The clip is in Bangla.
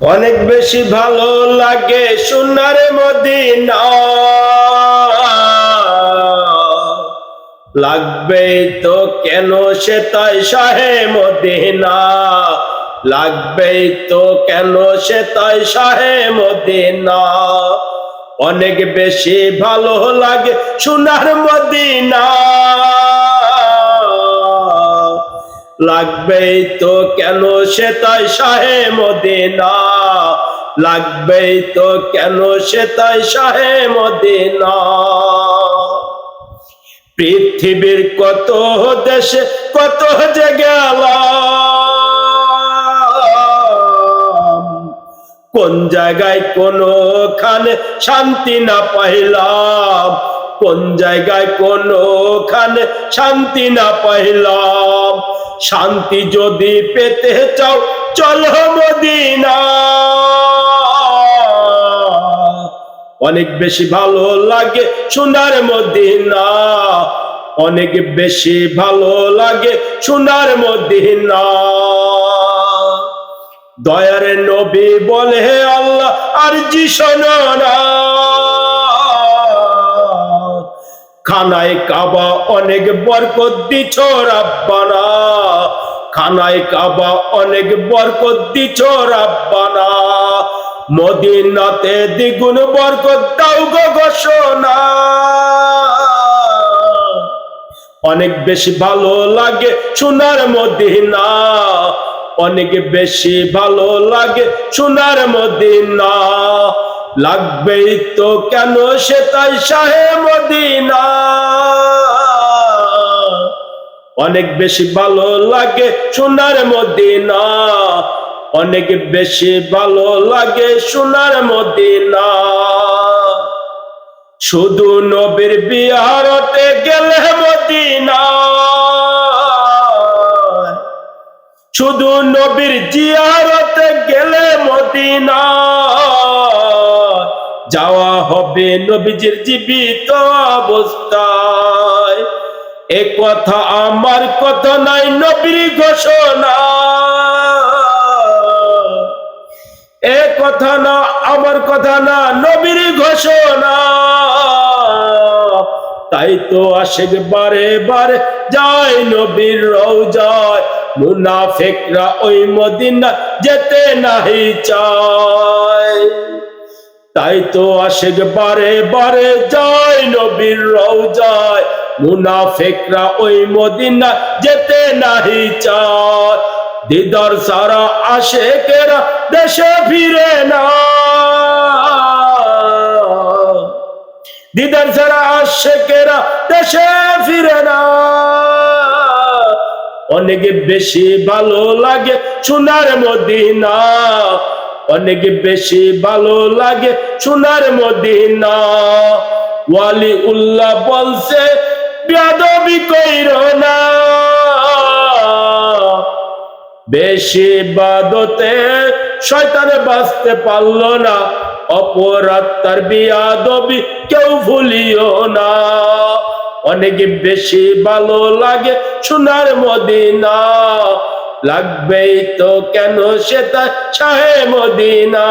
অনেক বেশি ভালো লাগে সোনার মদিনা। লাগবে তো কেন সে তাই শাহে মদিনা? লাগবে তো কেন সে তাই শাহে মদিনা? অনেক বেশি ভালো লাগে সোনার মদিনা। লাগবেই তো কেন সে তাই শাহে মদিনা? লাগবেই তো কেন সে তাই শাহে মদিনা? পৃথিবীর কত দেশে কত যে গেলাম। কোন জায়গায় কোনখানে শান্তি না পাইলাম? কোন জায়গায় কোনখানে শান্তি না পাইলাম? শান্তি যদি পেতে চাও, চলো মদিনা। অনেক বেশি ভালো লাগে সোনার মদিনা। অনেক বেশি ভালো লাগে সোনার মদিনা। দয়ার নবী বলে, আল্লাহ, আর জি না। খানায় কাবা অনেক বরকত দিছ রাব্বানা। খানায় কাবা অনেক বরকত দিছ রাব্বানা। মদিনাতে দ্বিগুণ বরকত দাও গো ঘোষণা। অনেক বেশি ভালো লাগে সোনার মদিনা। অনেক বেশি ভালো লাগে সোনার মদিনা। লাগবেই তো কেন সে তাই শাহে মদিনা? অনেক বেশি ভালো লাগে সোনার মদিনা। অনেক বেশি ভালো লাগে সোনার মদিনা। শুধু নবীর বিহারতে গেলে মদিনা। শুধু নবীর জিয়ারতে গেলে মদিনা। যাওয়া হবে নবীজির জীবিত অবস্থায় এ কথা আমার কথা নাই নবীর ঘোষণা। এ কথা না, আমার কথা না, নবীর ঘোষণা। তাই তো আশেক বারে বারে যায় নবীর রওজায়। মুনাফিকরা ওই মদিনা যেতে নাহি চায়। তাই তো আশেক বারে বারে যায় নবীর রওজায়। মুনাফিকরা ওই মদিনা যেতে নাহি চায়। দিদার সারা আশেকেরা দেশে ফিরে না। দিদার সারা আশেকেরা দেশে ফিরে না। অনেক বেশি ভালো লাগে সোনার মদিনা। অনেক বেশি ভালো লাগে সোনার মদিনা। ওয়ালি উল্লাহ বলছে বেদবি কইর না। বেশি বাদতে শয়তানে বাঁচতে পারল না। অপরাধ তার বিয়াদবি কেউ ভুলিও না। অনেক বেশি ভালো লাগে সোনার মদিনা। লাগবেই তো কেন সেটা শাহে মদিনা।